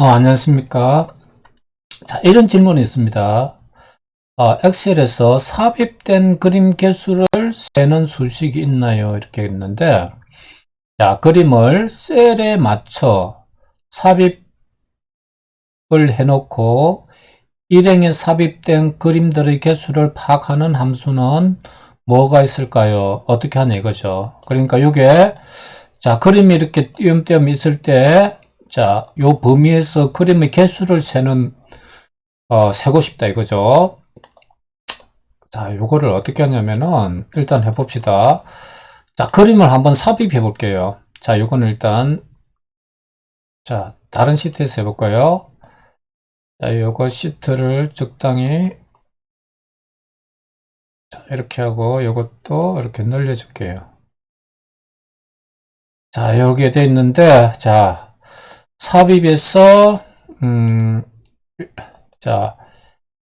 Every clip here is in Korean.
어, 안녕하십니까. 자, 이런 질문이 있습니다. 어, 엑셀에서 삽입된 그림 개수를 세는 수식이 있나요? 이렇게 했는데, 자, 그림을 셀에 맞춰 삽입을 해놓고 일행에 삽입된 그림들의 개수를 파악하는 함수는 뭐가 있을까요? 어떻게 하냐 이거죠. 그러니까 이게 자, 그림이 이렇게 띄엄띄엄 있을 때 자, 요 범위에서 그림의 개수를 세는, 어, 세고 싶다 이거죠. 자, 요거를 어떻게 하냐면은, 일단 해봅시다. 자, 그림을 한번 삽입해 볼게요. 자, 요거는 일단, 자, 다른 시트에서 해볼까요? 자, 요거 시트를 적당히, 자, 이렇게 하고, 요것도 이렇게 늘려줄게요. 자, 여기에 돼 있는데, 자, 삽입해서 음, 자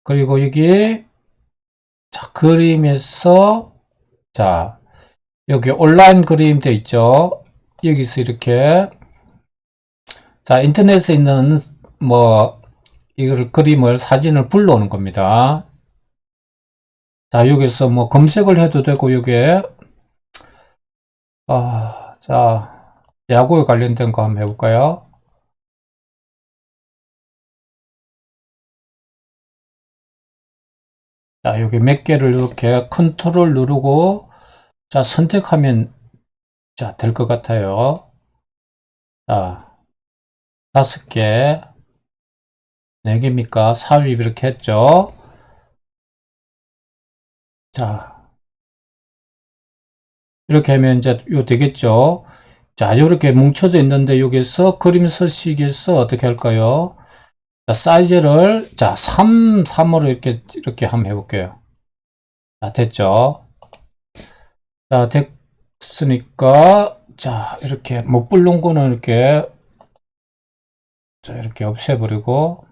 그리고 여기 자 그림에서 자 여기 온라인 그림 돼 있죠? 여기서 이렇게. 자 인터넷에 있는 뭐 이걸 그림을 사진을 불러오는 겁니다. 자 여기서 뭐 검색을 해도 되고 여기에. 아자 야구에 관련된 거 한번 해볼까요 자, 여기 몇 개를 이렇게 컨트롤 누르고 자, 선택하면 자, 될 것 같아요. 자, 다섯 개, 네 개입니까? 삽입 이렇게 했죠. 자, 이렇게 하면 이제 요 되겠죠. 자, 이렇게 뭉쳐져 있는데 여기서 그림 서식에서 어떻게 할까요? 자, 사이즈를 자 3, 3으로 이렇게 이렇게 한번 해볼게요. 자, 됐죠? 자, 됐으니까 자 이렇게 못 불른 거는 이렇게 자 이렇게 없애버리고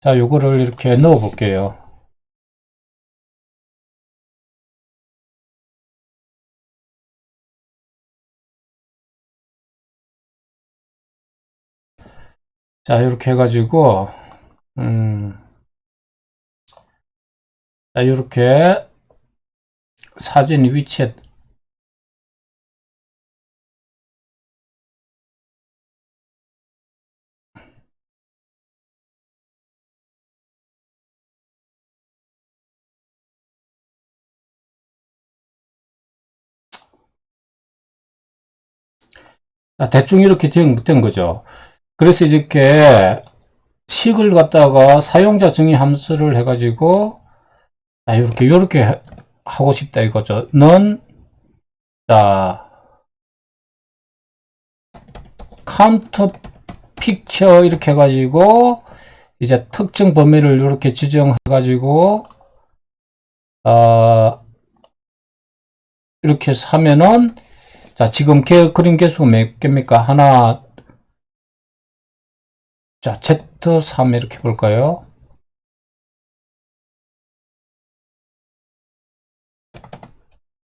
자 요거를 이렇게 넣어 볼게요. 자, 이렇게 해가지고, 음, 자, 이렇게 사진 위치에 자, 대충 이렇게 된, 된 거죠. 그래서 이렇게 식을 갖다가 사용자 정의 함수를 해가지고 자, 이렇게 이렇게 하고 싶다 이거죠. 는 자, 카운터 픽처 이렇게 해가지고 이제 특정 범위를 이렇게 지정해가지고 어, 이렇게 하면은 자 지금 개, 그림 개수가 몇 개입니까? 하나 자, Z3 이렇게 볼까요?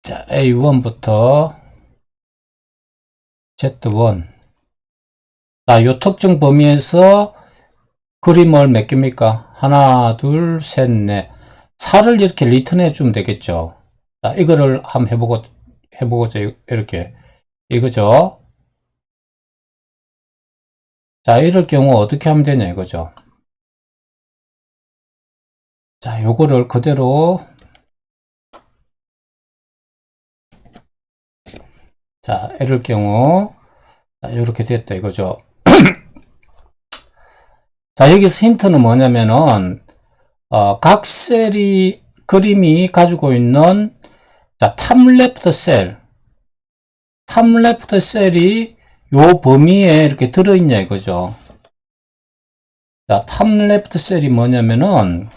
자, A1부터 Z1. 자, 요 특정 범위에서 그림을 몇 개입니까? 하나, 둘, 셋, 넷. 4를 이렇게 리턴해 주면 되겠죠. 자, 이거를 한번 해보고, 해보고자, 이렇게. 이거죠. 자, 이럴 경우 어떻게 하면 되냐 이거죠. 자, 요거를 그대로 자, 이럴 경우 자, 이렇게 됐다 이거죠. 자, 여기서 힌트는 뭐냐면은 어, 각 셀이 그림이 가지고 있는 자, 탑 레프트 셀 탑 레프트 셀이 요 범위에 이렇게 들어있냐 이거죠. 자, 탑레프트 셀이 뭐냐면은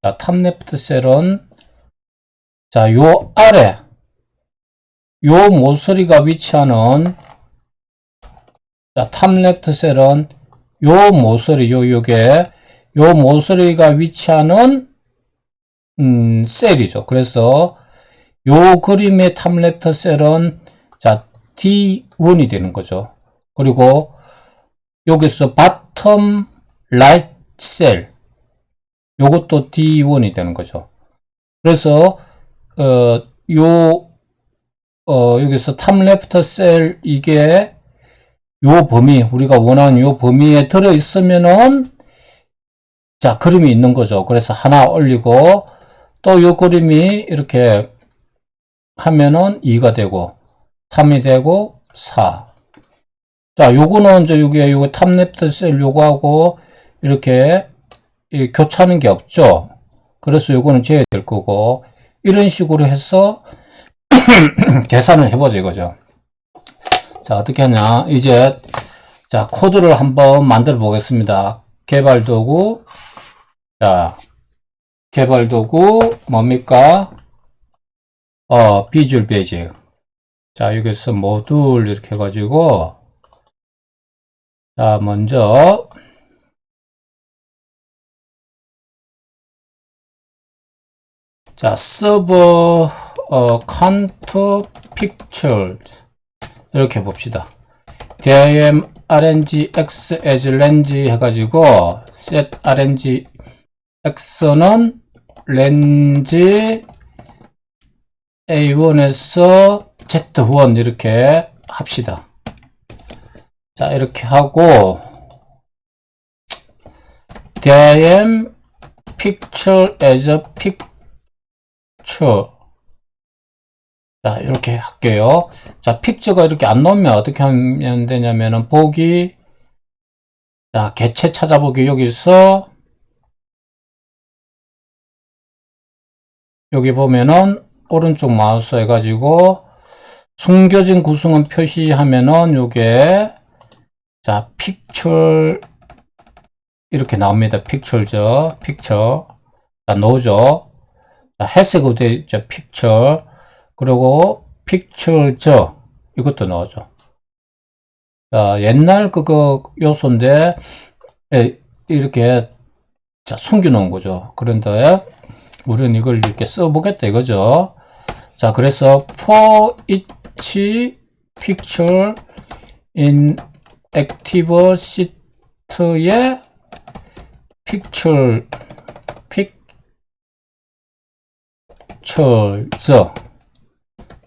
자, 탑레프트 셀은 자, 요 아래 요 모서리가 위치하는 자, 탑레프트 셀은 요 모서리 요 요게 요 모서리가 위치하는 음, 셀이죠. 그래서 요 그림의 탑레프트 셀은 자, D1이 되는 거죠. 그리고 여기서 bottom right cell 요것도 D1이 되는 거죠. 그래서 어, 요 어, 여기서 탑 레프트 셀 이게 요 범위 우리가 원하는 요 범위에 들어 있으면은 자 그림이 있는 거죠. 그래서 하나 올리고 또 요 그림이 이렇게 하면은 2가 되고 3이 되고 4. 자 요거는 이제 요게 요거 탑 레프트 셀 요거하고 이렇게 이 교차하는 게 없죠. 그래서 요거는 제어야 될 거고 이런 식으로 해서 계산을 해보죠 이거죠. 자 어떻게 하냐 이제 자 코드를 한번 만들어 보겠습니다. 개발 도구 자 개발 도구 뭡니까? 어 비주얼 베이직 자 여기서 모듈 이렇게 해가지고 자 먼저 자 서버 어 컨트 픽처 이렇게 봅시다. dim rng x as range 해가지고 set rng x는 range a1에서 z1 이렇게 합시다. 자 이렇게 하고 dim picture as a picture 자, 이렇게 할게요. 자, 픽처가 이렇게 안 나오면 어떻게 하면 되냐면은, 보기, 자, 개체 찾아보기 여기서, 여기 보면은, 오른쪽 마우스 해가지고, 숨겨진 구성은 표시하면은, 요게, 자, 픽처, 이렇게 나옵니다. 픽처죠. 픽처. 자, 노죠. 자, 해석으로 되어 있죠. 픽처. 그리고 픽처저 이것도 나오죠. 자, 옛날 그거 요소인데 예, 이렇게 자, 숨겨놓은 거죠. 그런데 우리는 이걸 이렇게 써보겠다 이거죠. 자, 그래서 for each picture in active sheet의 picture picture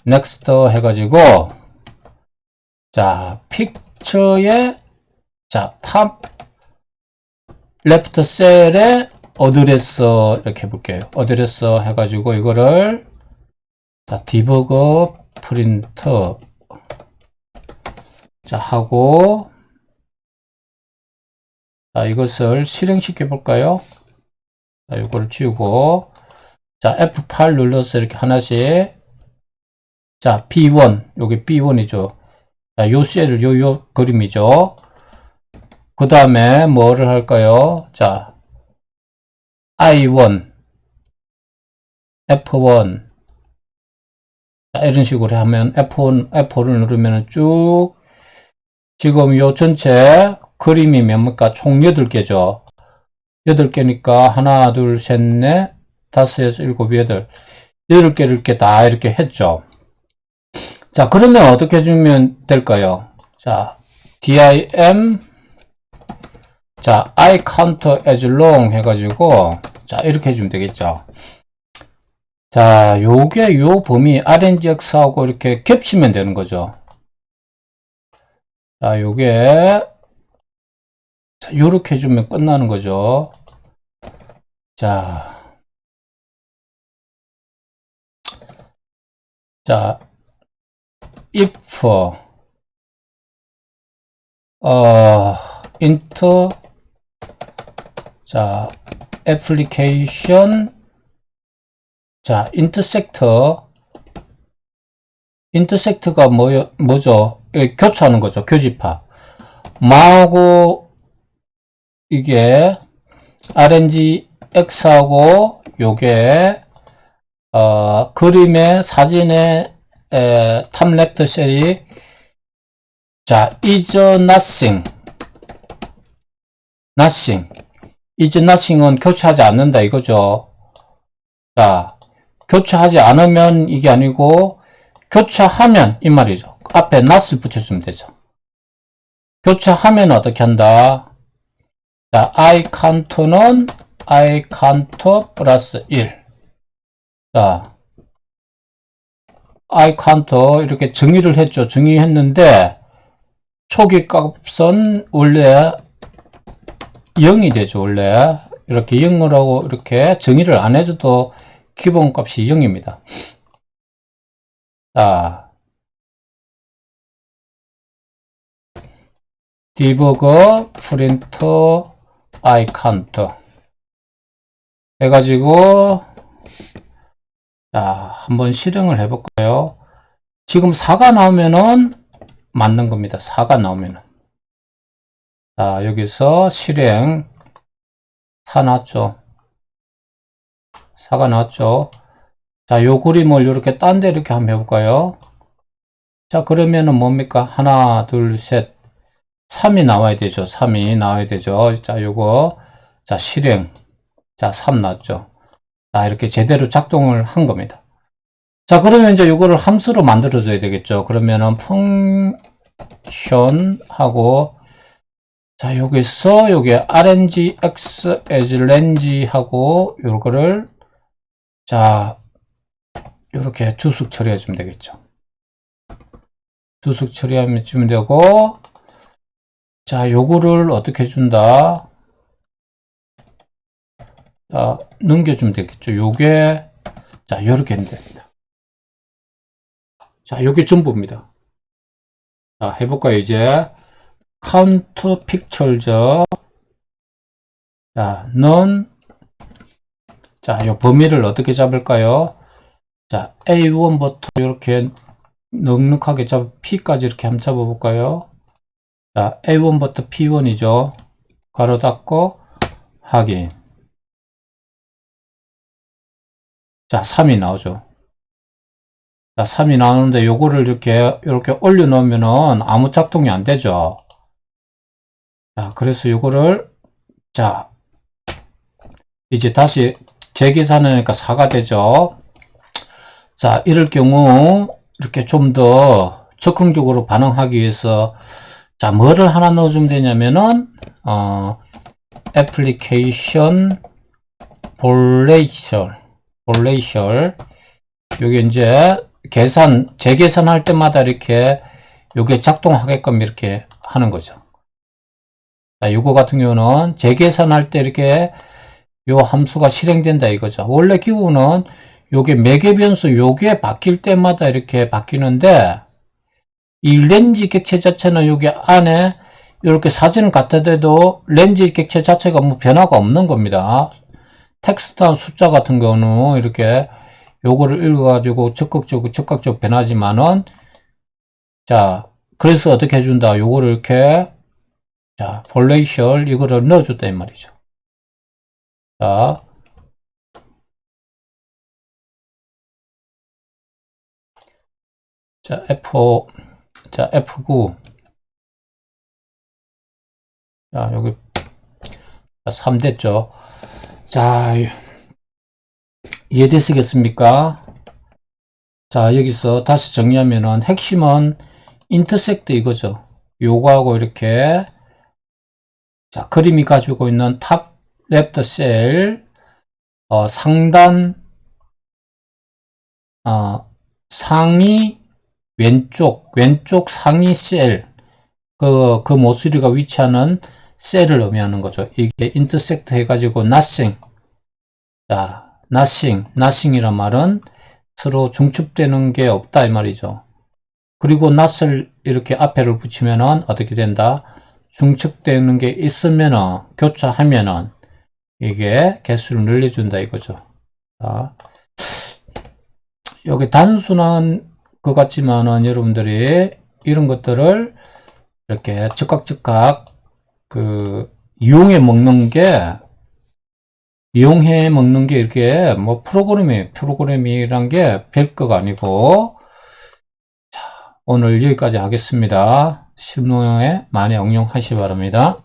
next 해가지고 자 픽처의 자탑 레프트 셀에 어드레스 이렇게 해볼게요. 어드레스 해가지고 이거를 자 디버거 프린트 자 하고 자 이것을 실행시켜 볼까요 자 이거를 지우고 자 F8 눌러서 이렇게 하나씩 자, B1. 여기 B1이죠. 자, 요 셀을, 요, 요 그림이죠. 그 다음에 뭐를 할까요? 자, I1, F1. 자, 이런 식으로 하면 F1, F4를 누르면 쭉, 지금 요 전체 그림이 뭡니까? 총 8개죠. 8개니까 하나, 둘, 셋, 넷, 다섯, 여섯, 일곱, 여덟. 8개를 이렇게 다 이렇게 했죠. 자, 그러면 어떻게 해주면 될까요? 자, dim, 자, i counter as long 해가지고, 자, 이렇게 해주면 되겠죠. 자, 요게 요 범위 RNGX하고 이렇게 겹치면 되는 거죠. 자, 요게, 자, 요렇게 해주면 끝나는 거죠. 자, 자, if 어 into 자 application 자 intersector intersect가 뭐요 뭐죠? 예, 교차하는 거죠 교집합. 마하고 이게 RNG X하고 요게 어, 그림의 사진의 에, 탑렉트 셀이 자 is nothing. nothing. is nothing은 교체하지 않는다 이거죠. 자 교체하지 않으면 이게 아니고 교체하면 이 말이죠 앞에 not을 붙여주면 되죠. 교차하면 어떻게 한다? 자, i 칸토는 i 칸토 플러스 1. 자, i 칸토 이렇게 정의를 했죠. 정의했는데 초기 값은 원래 0이 되죠. 원래 이렇게 0으로 이렇게 정의를 안 해줘도 기본 값이 0입니다. 자, 디버거 프린터 칸토 해가지고 자 한번 실행을 해볼까요? 지금 4가 나오면은 맞는 겁니다. 4가 나오면은 자 여기서 실행 4 나왔죠. 4가 나왔죠. 자, 요 그림을 이렇게 딴 데 이렇게 한번 해볼까요? 자, 그러면은 뭡니까? 하나, 둘, 셋, 3이 나와야 되죠. 3이 나와야 되죠. 자, 요거, 자, 실행. 자, 3 나왔죠. 자, 이렇게 제대로 작동을 한 겁니다. 자, 그러면 이제 요거를 함수로 만들어줘야 되겠죠. 그러면은 펑션 하고, 자, 여기서 요게 rng x as range 하고, 요거를, 자, 요렇게 주석 처리해 주면 되겠죠. 주석 처리하면 주면 되고, 자, 요거를 어떻게 준다? 자, 넘겨주면 되겠죠. 요게, 자, 요렇게 됩니다. 자, 요게 전부입니다. 자, 해볼까요, 이제? 카운트 픽처죠. 자, 넌, 자, 요 범위를 어떻게 잡을까요? 자, A1부터 이렇게 넉넉하게 잡, P까지 이렇게 한번 잡아볼까요? 자, A1부터 P1이죠. 가로 닫고, 확인. 자, 3이 나오죠. 자, 3이 나오는데 요거를 이렇게, 이렇게 올려 놓으면은 아무 작동이 안 되죠. 자, 그래서 요거를, 자, 이제 다시 재계산하니까 4가 되죠. 자, 이럴 경우, 이렇게 좀 더 적극적으로 반응하기 위해서, 자, 뭐를 하나 넣어주면 되냐면은, 어, 애플리케이션 볼레이셜, 볼레이셜, 요게 이제 계산, 재계산할 때마다 이렇게 요게 작동하게끔 이렇게 하는 거죠. 자, 요거 같은 경우는 재계산할 때 이렇게 요 함수가 실행된다 이거죠. 원래 기구는 요게 매개 변수 요게 바뀔 때마다 이렇게 바뀌는데 이 렌즈 객체 자체는 여기 안에 이렇게 사진을 갖다 대도 렌즈 객체 자체가 뭐 변화가 없는 겁니다. 텍스트한 숫자 같은 경우는 이렇게 요거를 읽어가지고 적극적으로 적극적으로 변하지만은 자 그래서 어떻게 해준다 요거를 이렇게 자 볼레이셜 이거를 넣어줬다 이 말이죠. 자 자, F5, 자, F9. 자, 여기, 3 됐죠. 자, 이해되시겠습니까? 자, 여기서 다시 정리하면은 핵심은 인터섹트 이거죠. 요거하고 이렇게, 자, 그림이 가지고 있는 탑 셀, 어, 상단, 어, 상위 왼쪽, 왼쪽 상위 셀, 그, 그 모서리가 위치하는 셀을 의미하는 거죠. 이게 인터섹트 해가지고 nothing. 자, nothing, nothing이란 말은 서로 중첩되는 게 없다 이 말이죠. 그리고 not을 이렇게 앞에를 붙이면은 어떻게 된다? 중첩되는 게 있으면은, 교차하면은, 이게 개수를 늘려준다 이거죠. 자, 여기 단순한 것 같지만은 여러분들이 이런 것들을 이렇게 즉각 즉각 그 이용해 먹는 게 이용해 먹는 게 이렇게 뭐 프로그램이 프로그램이란 게 별거가 아니고 자, 오늘 여기까지 하겠습니다. 신호에 많이 응용하시 기 바랍니다.